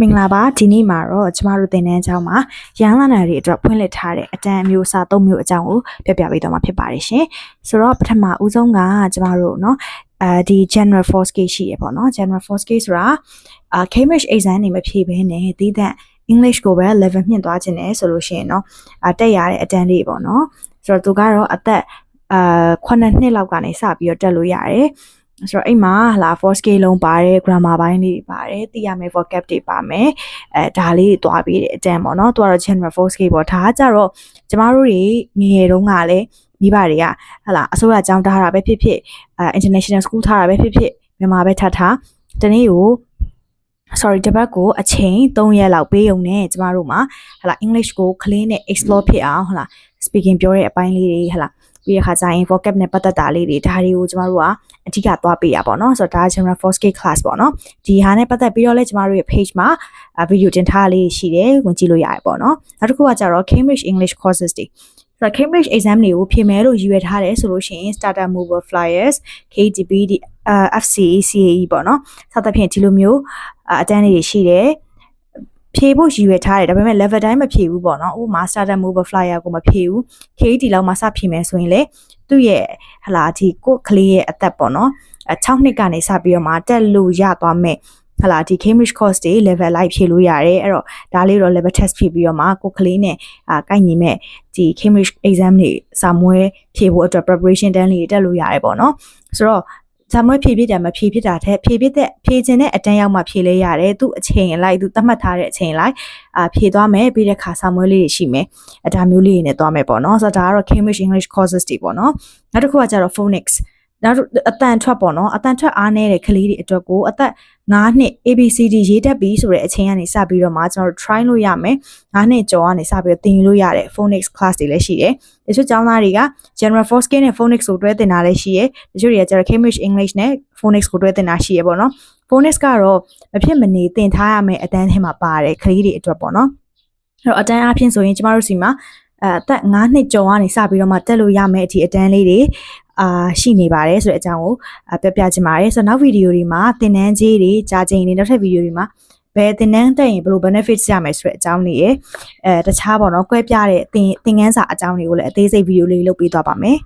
မင်္ဂလာပါဒီနေ့မှာတော့ကျမတို့သင်တန်းကျောင်းမှာရန်လာနာတွေအတွက်ဖွင့်လှစ်ထားတဲ့အတန်းအမျိုးအစား၃မျိုးအကြောင်းကိုပြပြပေးတော့မှာဖြစ်ပါတယ်ရှင်ဆိုတော့ပထမဦးဆုံးကကျမတို့เนาะအဲဒီ general force case ရှိရပေါ့เนาะ general force case ဆိုတာအာ Cambridge exam နေမဖြေဘဲနဲ့တည်တဲ့ English ကိုပဲ level မြင့်သွားခြင်းနဲ့ဆိုလို့ရှိရင်เนาะအတက်ရတဲ့အတန်းလေးပေါ့เนาะဆိုတော့သူကတော့အသက်အာ9နှစ်လောက်ကနေစပြီးတော့တက်လို့ရတယ် ဆိုတော့အိမ်မှာဟလာ4 scale လုံးပါတယ် grammar ဘိုင်းလေးတွေပါတယ်သိရမယ် vocab တွေပါမယ်အဲဒါလေးတွေတွားပြီးတဲ့အတန်းပေါ့နော်သူကတော့ general 4 scale ပေါ့ဒါကကြတော့ကျမတို့တွေငယ်ငယ်တုန်းကလည်းမိဘတွေကဟလာအစိုးရကျောင်းထားတာပဲဖြစ်ဖြစ်အဲ international school ထားတာပဲဖြစ်ဖြစ်မြန်မာပဲထားထားတနေ့ကို sorry တပတ်ကိုအချိန်3ရက်လောက်ပေးုံနဲ့ကျမတို့မှာဟလာ English ကို clean နဲ့ explore ဖြစ်အောင်ဟလာ speaking ပြောတဲ့အပိုင်းလေးတွေဟလာ ပြီးရခါကျရင် vocab နဲ့ပတ်သက်တာလေးတွေဒါတွေကိုကျမတို့ကအဓိကသွားပေးရပါတော့ဆိုတော့ဒါ general 4K class ပေါ့နော်ဒီဟာနဲ့ပတ်သက်ပြီးတော့လည်းကျမတို့ရဲ့ page မှာ video တင်ထားလေးရှိတယ်ဝင်ကြည့်လို့ရတယ်ပေါ့နော်နောက်တစ်ခုကကျတော့ Cambridge English courses တွေဆိုတော့ Cambridge exam တွေကိုဖြေမယ်လို့ရည်ရွယ်ထားတယ်ဆိုလို့ရှိရင် starter mover flyers KTB ဒီ FCE CAE ပေါ့နော်စသဖြင့်ဒီလိုမျိုးအတန်းလေးတွေရှိတယ် ဖြေဖို့ရည်ရွယ်ထားတယ်ဒါပေမဲ့ level တိုင်းမဖြေဘူးပေါ့နော်ဥပမာ starter mover flyer ကိုမဖြေဘူး KT လောက်မှစဖြေမယ်ဆိုရင်လေသူ့ရဲ့ဟလာဒီကိုကလေးရဲ့အသက်ပေါ့နော်အဲ6နှစ်ကနေစပြီးတော့မှတက်လို့ရသွားမယ်ဟလာဒီ Cambridge course တွေ level လိုက်ဖြေလို့ရတယ်အဲ့တော့ဒါလေးတော့ level test ဖြေပြီးတော့မှကိုကလေးနဲ့အာကိုက်ညီမဲ့ဒီ Cambridge exam တွေစာမွဲဖြေဖို့အတွက် preparation တန်းလေးတက်လို့ရတယ်ပေါ့နော်ဆိုတော့ ဇာမွေးဖြည့်ပြတယ်မဖြည့်ပြတာတဲ့ဖြည့်ပြတဲ့ဖြည့်ခြင်းတဲ့အတန်းရောက်မှဖြည့်လဲရတယ်သူ့အချိန်လိုက်သူသတ်မှတ်ထားတဲ့အချိန်လိုက်အာဖြည့်သွားမယ်ပြီးတဲ့ခါဇာမွေးလေးတွေရှိမယ်အဒါမျိုးလေးတွေနဲ့သွားမယ်ပေါ့နော်ဆိုတော့ဒါကတော့ Cambridge English courses တွေပေါ့နော်နောက်တစ်ခုကကျတော့ phonics နောက်အတန်ထွက်ပေါ့နော်အတန်ထွက်အားနေတဲ့ကလေးတွေအတွက်ကိုအသက်9နှစ် ABCD ရေးတတ်ပြီဆိုတဲ့အချိန်ကနေစပြီးတော့မှကျွန်တော်တို့ try လို့ရမယ်9နှစ်ကျော်ကနေစပြီးတော့သင်ယူလို့ရတဲ့ phonics class တွေလည်းရှိတယ်တချို့ကျောင်းသားတွေက general force skill နဲ့ phonics ကိုတွဲသင်တာလည်းရှိတယ်တချို့တွေကကျတော့ Cambridge English နဲ့ phonics ကိုတွဲသင်တာရှိရပေါ့နော် phonics ကတော့မဖြစ်မနေသင်ထားရမယ့်အတန်းထဲမှာပါတယ်ကလေးတွေအတွက်ပေါ့နော်အဲ့တော့အတန်းအဖြစ်ဆိုရင်ကျမတို့စီမှာအဲအသက်9နှစ်ကျော်ကနေစပြီးတော့မှတက်လို့ရမယ့်အထိအတန်းလေးတွေ အာရှိနေပါတယ်ဆိုတဲ့အကြောင်းကိုပြောပြချင်ပါတယ်ဆိုတော့နောက်ဗီဒီယိုတွေမှာသင်တန်းကြီးတွေကြာချိန်တွေနောက်ထပ်ဗီဒီယိုတွေမှာဘယ်သင်တန်းတက်ရင်ဘယ်လို benefits ရမယ်ဆိုတဲ့အကြောင်းတွေရအဲတခြားပေါ့နော်ကွဲပြားတဲ့သင်သင်ခန်းစာအကြောင်းတွေကိုလည်းအသေးစိတ်ဗီဒီယိုလေးလုပ်ပေးသွားပါမယ်